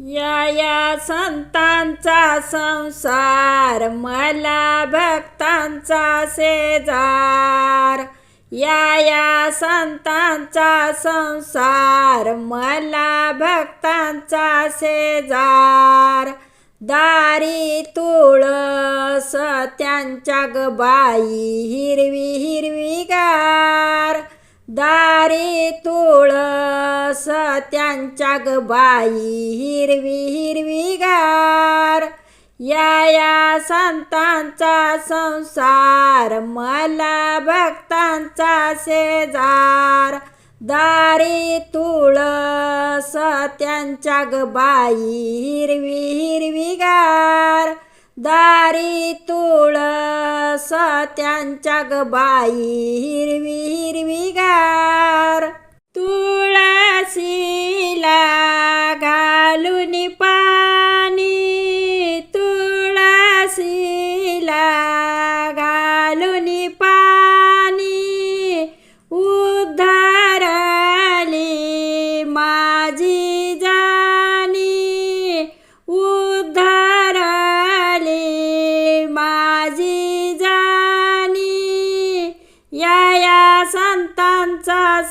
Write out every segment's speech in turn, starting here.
या या संतांचा संसार मला भक्तांचा शेजार. या या संतांचा संसार मला भक्तांचा शेजार. दारी तुळस त्यांच्या गबाई हिरवी हिरवी गार. दारी तुळस त्यांच्या ग बाई हिरवी हिरवी गार. या या संतांचा संसार मला भक्तांचा शेजार. दारी तुळस त्यांच्या ग बाई हिरवी हिरवी गार. दारी तुळस त्यांच्या ग बाई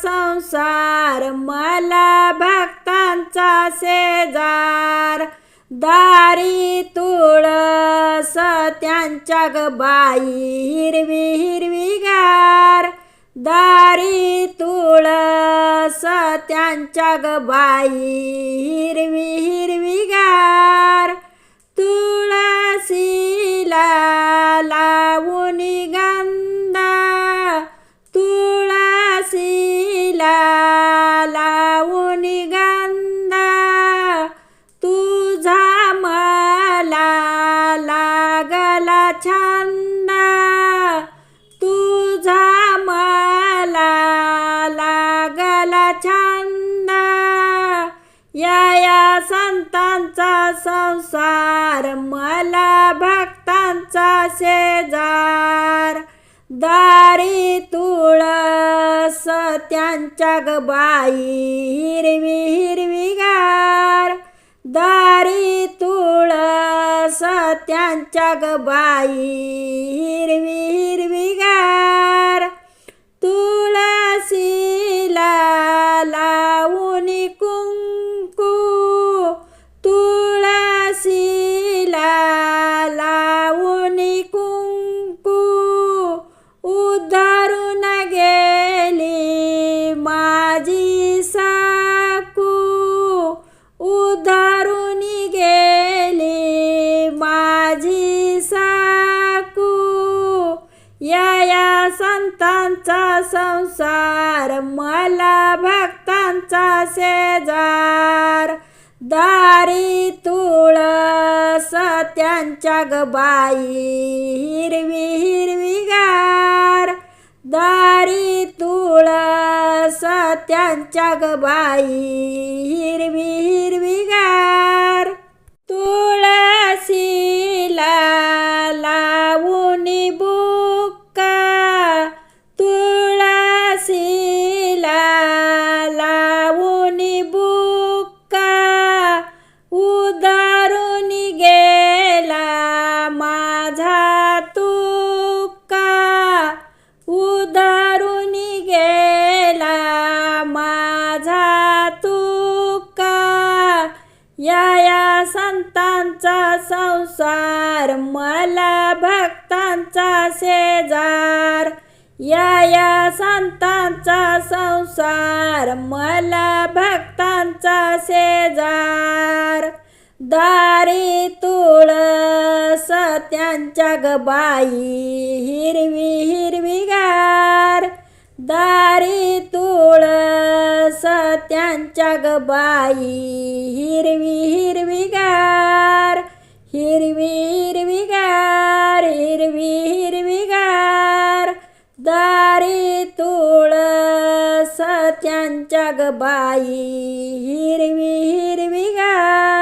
संसार मला भक्तांचा शेजार. दारी तुळस त्यांच्या ग बाई हिरवी हिरवी गार. दारी तुळस त्यांच्या ग बाई हिरवी हिरवी गार. संतांचा संसार मला भक्तांचा शेजार. दारी तुळस त्यांच्या गबाई हिरवी हिरवी गार. दारी तुळस त्यांच्या गबाई हिरवी हिरवी गार. संतांचा संसार मला भक्तांचा शेजार. दारी तुळस त्यांच्या गबाई हिरवी हिरवी गार. दारी तुळस त्यांच्या गबाई हिरवी हिरवी उदारून गेला माझा तुका या या संतांचा संसार मला भक्तांचा शेजार. या या संतांचा संसार मला भक्तांचा शेजार. दार त्यांच्या बाई हिरवी हिरवी गार दारी तुळस त्यांच्या ग बाई हिरवी हिरवी गार हिरवी हिरवी गार हिरवी हिरवी गार दारी तुळस त्यांच्या ग बाई हिरवी हिरवी गार